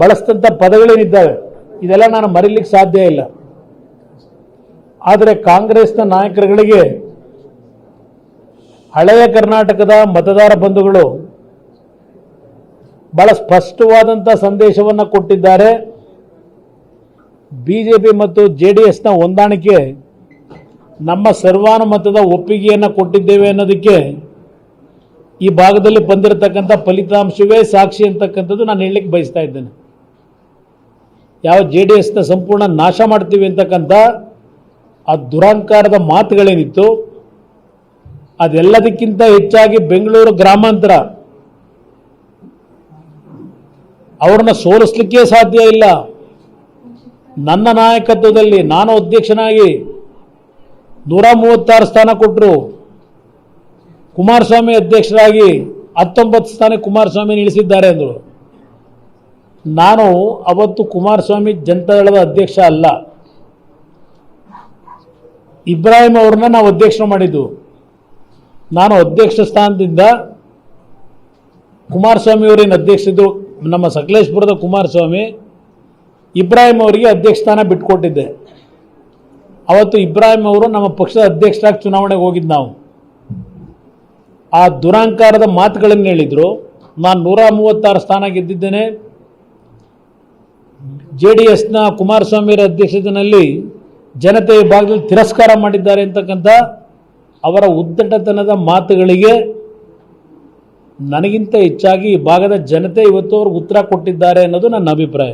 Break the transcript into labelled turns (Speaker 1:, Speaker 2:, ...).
Speaker 1: ಬಳಸಿದಂಥ ಪದಗಳೇನಿದ್ದಾವೆ? ಇದೆಲ್ಲ ನಾನು ಮರೀಲಿಕ್ಕೆ ಸಾಧ್ಯ ಇಲ್ಲ. ಆದರೆ ಕಾಂಗ್ರೆಸ್ನ ನಾಯಕರುಗಳಿಗೆ ಹಳೆಯ ಕರ್ನಾಟಕದ ಮತದಾರ ಬಂಧುಗಳು ಬಹಳ ಸ್ಪಷ್ಟವಾದಂಥ ಸಂದೇಶವನ್ನು ಕೊಟ್ಟಿದ್ದಾರೆ. ಬಿ ಜೆ ಪಿ ಮತ್ತು ಜೆ ಡಿ ಎಸ್ನ ಹೊಂದಾಣಿಕೆ ನಮ್ಮ ಸರ್ವಾನುಮತದ ಒಪ್ಪಿಗೆಯನ್ನು ಕೊಟ್ಟಿದ್ದೇವೆ ಅನ್ನೋದಕ್ಕೆ ಈ ಭಾಗದಲ್ಲಿ ಬಂದಿರತಕ್ಕಂಥ ಫಲಿತಾಂಶವೇ ಸಾಕ್ಷಿ ಅಂತಕ್ಕಂಥದ್ದು ನಾನು ಹೇಳಲಿಕ್ಕೆ ಬಯಸ್ತಾ ಇದ್ದೇನೆ. ಯಾವ ಜೆ ಡಿ ಎಸ್ನ ಸಂಪೂರ್ಣ ನಾಶ ಮಾಡ್ತೀವಿ ಅಂತಕ್ಕಂಥ ಆ ದುರಾಂಕಾರದ ಮಾತುಗಳೇನಿತ್ತು, ಅದೆಲ್ಲದಕ್ಕಿಂತ ಹೆಚ್ಚಾಗಿ ಬೆಂಗಳೂರು ಗ್ರಾಮಾಂತರ. ಅವ್ರನ್ನ ಸೋಲಿಸ್ಲಿಕ್ಕೆ ಸಾಧ್ಯ ಇಲ್ಲ. ನನ್ನ ನಾಯಕತ್ವದಲ್ಲಿ ನಾನು ಅಧ್ಯಕ್ಷನಾಗಿ ನೂರ ಮೂವತ್ತಾರು ಸ್ಥಾನ ಕೊಟ್ಟರು. ಕುಮಾರಸ್ವಾಮಿ ಅಧ್ಯಕ್ಷರಾಗಿ ಹತ್ತೊಂಬತ್ತು ಸ್ಥಾನ ಕುಮಾರಸ್ವಾಮಿ ನಿಲ್ಲಿಸಿದ್ದಾರೆ ಅಂದರು. ನಾನು ಅವತ್ತು ಕುಮಾರಸ್ವಾಮಿ ಜನತಾದಳದ ಅಧ್ಯಕ್ಷ ಅಲ್ಲ. ಇಬ್ರಾಹಿಂ ಅವ್ರನ್ನ ನಾವು ಅಧ್ಯಕ್ಷ ಮಾಡಿದ್ದು. ನಾನು ಅಧ್ಯಕ್ಷ ಸ್ಥಾನದಿಂದ ಕುಮಾರಸ್ವಾಮಿ ಅವರೇನು ಅಧ್ಯಕ್ಷಿದ್ರು ನಮ್ಮ ಸಕಲೇಶ್ಪುರದ ಕುಮಾರಸ್ವಾಮಿ ಇಬ್ರಾಹಿಂ ಅವರಿಗೆ ಅಧ್ಯಕ್ಷ ಸ್ಥಾನ ಬಿಟ್ಕೊಟ್ಟಿದ್ದೆ. ಅವತ್ತು ಇಬ್ರಾಹಿಂ ಅವರು ನಮ್ಮ ಪಕ್ಷದ ಅಧ್ಯಕ್ಷರಾಗಿ ಚುನಾವಣೆಗೆ ಹೋಗಿದ್ದು ನಾವು. ಆ ದುರಂಕಾರದ ಮಾತುಗಳನ್ನು ಹೇಳಿದರು. ನಾನು ನೂರ ಮೂವತ್ತಾರು ಸ್ಥಾನ ಗೆದ್ದಿದ್ದೇನೆ. ಜೆ ಡಿ ಎಸ್ನ ಕುಮಾರಸ್ವಾಮಿಯವರ ಅಧ್ಯಕ್ಷತೆಯಲ್ಲಿ ಜನತೆ ಭಾಗದಲ್ಲಿ ತಿರಸ್ಕಾರ ಮಾಡಿದ್ದಾರೆ ಅಂತಕ್ಕಂಥ ಅವರ ಉದ್ದಟತನದ ಮಾತುಗಳಿಗೆ ನನಗಿಂತ ಹೆಚ್ಚಾಗಿ ಈ ಭಾಗದ ಜನತೆ ಇವತ್ತು ಅವ್ರಿಗೆ ಉತ್ತರ ಕೊಟ್ಟಿದ್ದಾರೆ ಅನ್ನೋದು ನನ್ನ ಅಭಿಪ್ರಾಯ.